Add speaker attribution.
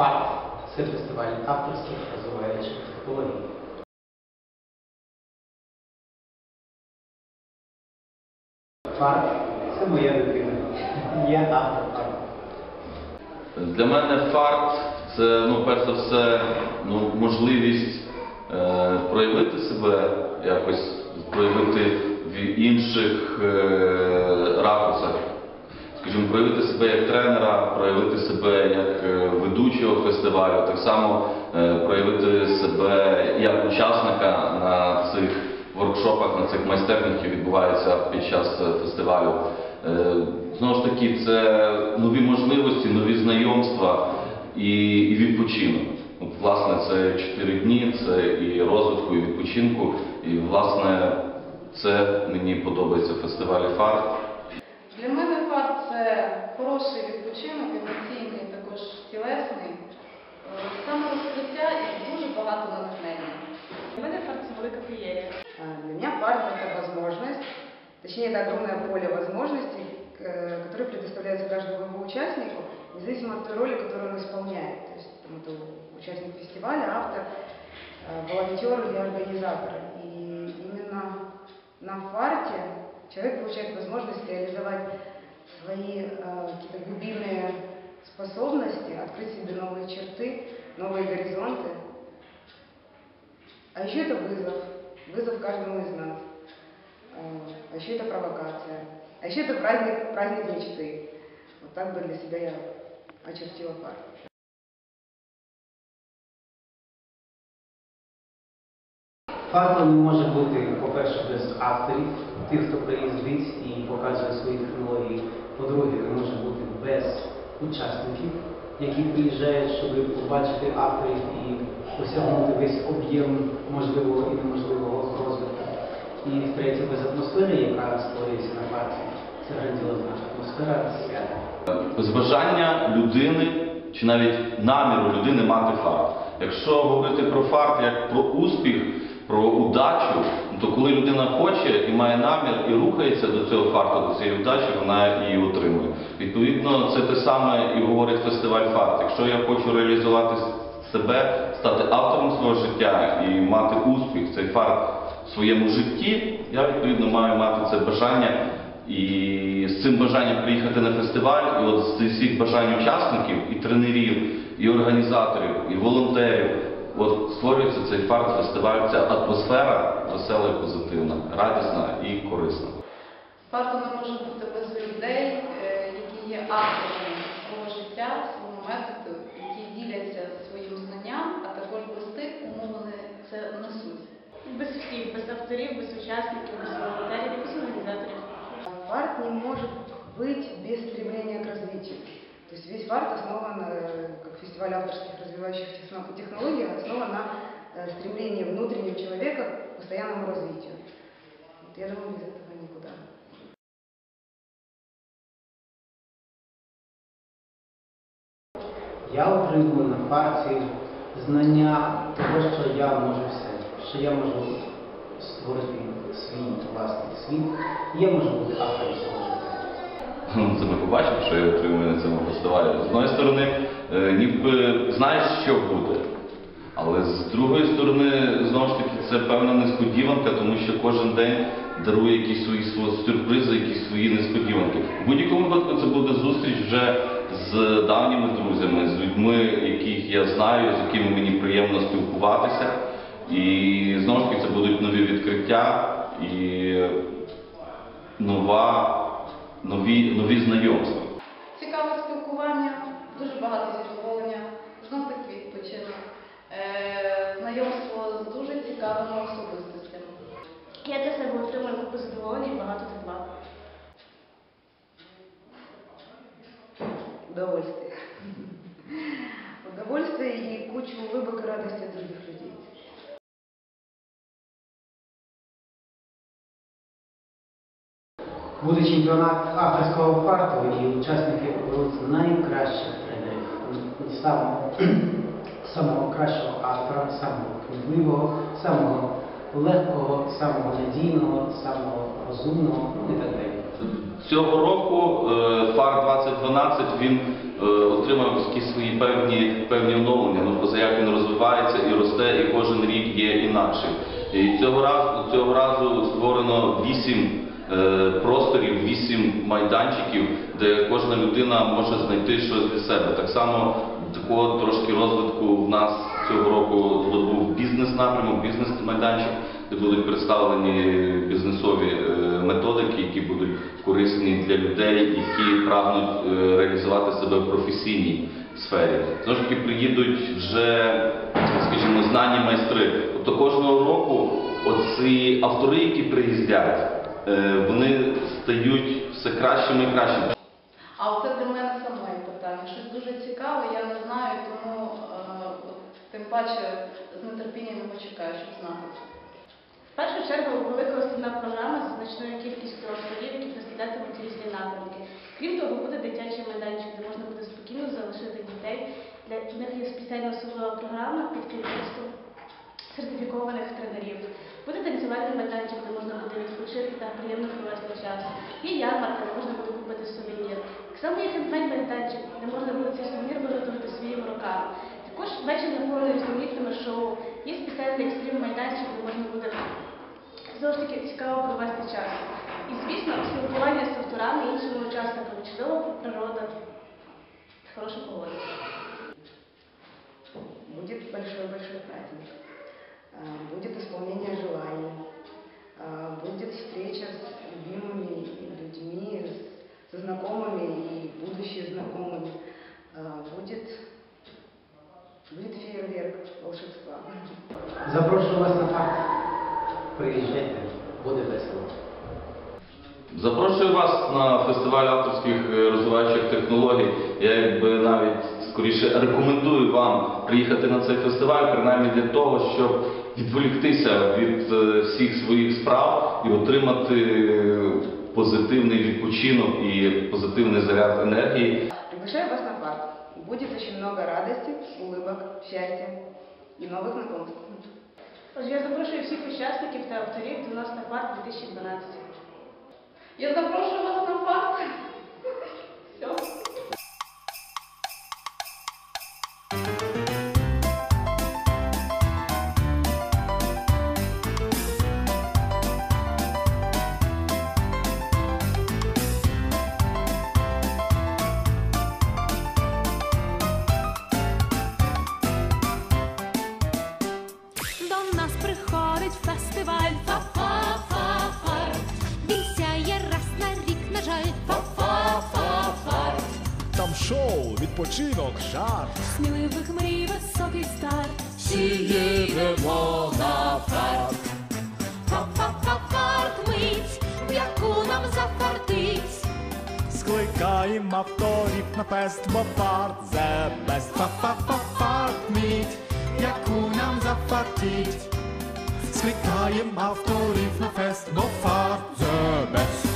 Speaker 1: ФАТ це фестиваль авторських розвиваючих технологій. ФАРТ це моя дитина. Я автор.
Speaker 2: Для мене фарт це ну, перш за все ну, можливість е, проявити себе якось, проявити в інших е, ракурсах. Скажімо, проявити себе як тренера, проявити себе як е, ведучого фестивалю, так само е, проявити себе як учасника на цих воркшопах, на цих майстернях, які відбуваються під час е, фестивалю. Знову ж таки, це нові можливості, нові знайомства і відпочинок. От, власне, це чотири дні, це і розвитку, і відпочинку. І, власне, це мені подобається в фестивалі фарт.
Speaker 3: саморозкриття і дуже багато натхнення.
Speaker 4: Для мене фарт це велика феєрія.
Speaker 5: А, Для меня парк – это возможность, точнее, это огромное поле возможностей, к- э, которые предоставляются каждому его участнику, независимо от той роли, которую он исполняет. То есть там, это участник фестиваля, автор, э, волонтер или организатор. И именно на фарте человек получает возможность реализовать свои э, какие-то глубинные способности, открыть себе новые черты, новые горизонты. А еще это вызов, вызов каждому из нас. А а еще это провокация. А еще это праздник, праздник мечты. Вот так бы для себя я очертила парк.
Speaker 1: Фарту не може бути, по-перше, без авторів, тих, хто приїздить і показує свої технології. По-друге, не може бути без учасників, які приїжджають, щоб побачити авторів і осягнути весь об'єм можливого і неможливого розвитку. І втретє, без атмосфери, яка створюється на фарті. Це грандіозна атмосфера свята.
Speaker 2: без людини чи навіть наміру людини мати фарт. Якщо говорити про фарт як про успіх, про удачу, то коли людина хоче і має намір і рухається до цього фарту, до цієї вдачі, вона її отримує. Відповідно, це те саме і говорить фестиваль фарт. Якщо я хочу реалізувати себе, стати автором свого життя і мати успіх, цей фарт в своєму житті, я відповідно маю мати це бажання і з цим бажанням приїхати на фестиваль, і от з всіх бажань учасників, і тренерів, і організаторів, і волонтерів, от створюється цей фарт фестиваль, ця атмосфера весела і позитивна, радісна і корисна.
Speaker 3: Фарту не може бути без людей, е, які є авторами свого життя, свого методу, які діляться своїм знанням, а також без тих, кому вони це несуть.
Speaker 4: Без всіх, без авторів, без учасників, без волонтерів, без організаторів.
Speaker 5: Фарт не может быть без стремления к развитию. То есть весь фарт основан, э, как фестиваль авторских развивающих техно- технологий, основан на э, стремлении внутреннего человека к постоянному развитию. Вот я думаю, без этого никуда.
Speaker 1: Я отримую на фарті знання того, що я можу все, що я можу створити свій власний світ, і я можу бути автором свого життя.
Speaker 2: Ну, Це ми побачимо, що я отримую на цьому фестивалі. З одної сторони, е, ніби знаєш, що буде. Але з другої сторони, знову ж таки, це певна несподіванка, тому що кожен день дарує якісь свої сюрпризи, якісь свої несподіванки. В будь-якому випадку це буде зустріч вже з давніми друзями, з людьми, яких я знаю, з якими мені приємно спілкуватися. І знову ж таки, це будуть нові відкриття і нова, нові, нові знайомства.
Speaker 3: Цікаве спілкування, дуже багато задоволення, знов таки відпочинок, е, знайомство з дуже цікавими особистостями.
Speaker 4: Я для себе отримую купу задоволення і багато тепла.
Speaker 5: Удовольствие. Удовольствие и кучу улыбок и радости других людей.
Speaker 1: Буде чемпіонат авторського фарту, і учасники оберуть найкращих тренерів, самого, самого кращого автора, самого кмітливого, самого легкого, самого надійного, самого розумного ну і так далі.
Speaker 2: Цього року е, ФАР 2012 він е, отримав якісь свої певні, певні оновлення. Ну, позаяк він розвивається і росте, і кожен рік є інакший. І цього разу, цього разу створено вісім просторів, вісім майданчиків, де кожна людина може знайти щось для себе. Так само такого трошки розвитку в нас цього року здобув бізнес-напрямок, бізнес-майданчик, де будуть представлені бізнесові е, методики, які будуть корисні для людей, які прагнуть е, реалізувати себе в професійній сфері. Знову ж таки, приїдуть вже, скажімо, знані майстри. Тобто кожного року оці автори, які приїздять, е, вони стають все кращими і кращими.
Speaker 3: А оце для мене саме питання. Щось дуже цікаве, я не знаю, тому е, от, тим паче з нетерпінням його чекаю, щоб знати.
Speaker 4: В першу чергу велика основна програма з значною кількістю авторів, які представлятимуть різні напрямки. Крім того, буде дитячий майданчик, де можна буде спокійно залишити дітей. Для них є спеціальна особлива програма під керівництвом сертифікованих тренерів. Буде танцювальний майданчик, де можна буде відпочити та приємно провести час. Є ярмарка, де можна буде купити сувенір. Само є хендмейд майданчик, де можна буде цей сувенір виготовити своїми руками. Також вечір наповнений різноманітними шоу. Є спеціальний екстрим майданчик, де можна буде знову ж таки цікаво провести час. І звісно, спілкування з авторами і іншими учасниками, чудова природа, хороша погода.
Speaker 5: Будет большой-большой праздник.
Speaker 1: Приїжджайте, буде весело.
Speaker 2: Запрошую вас на фестиваль авторських е, розвиваючих технологій. Я якби навіть скоріше рекомендую вам приїхати на цей фестиваль, принаймні для того, щоб відволіктися від е, всіх своїх справ і отримати е, позитивний відпочинок і позитивний заряд енергії.
Speaker 5: Приглашаю вас на парк. Будет очень много радости, улыбок, счастья и новых знакомств.
Speaker 4: Я запрошую всіх учасників та авторів до нас на парк 2012.
Speaker 3: Я запрошую вас
Speaker 6: шоу, відпочинок, жарт.
Speaker 7: Сміливих мрій високий старт
Speaker 6: Всі їдемо на парк.
Speaker 7: Фа-фа-фа-фарт мить, в яку нам зафартить
Speaker 6: Скликаємо авторів на фест, бо парк the best. Фа-фа-фа-фарт мить, яку нам зафартить. Скликаємо авторів на фест, бо фарт the best.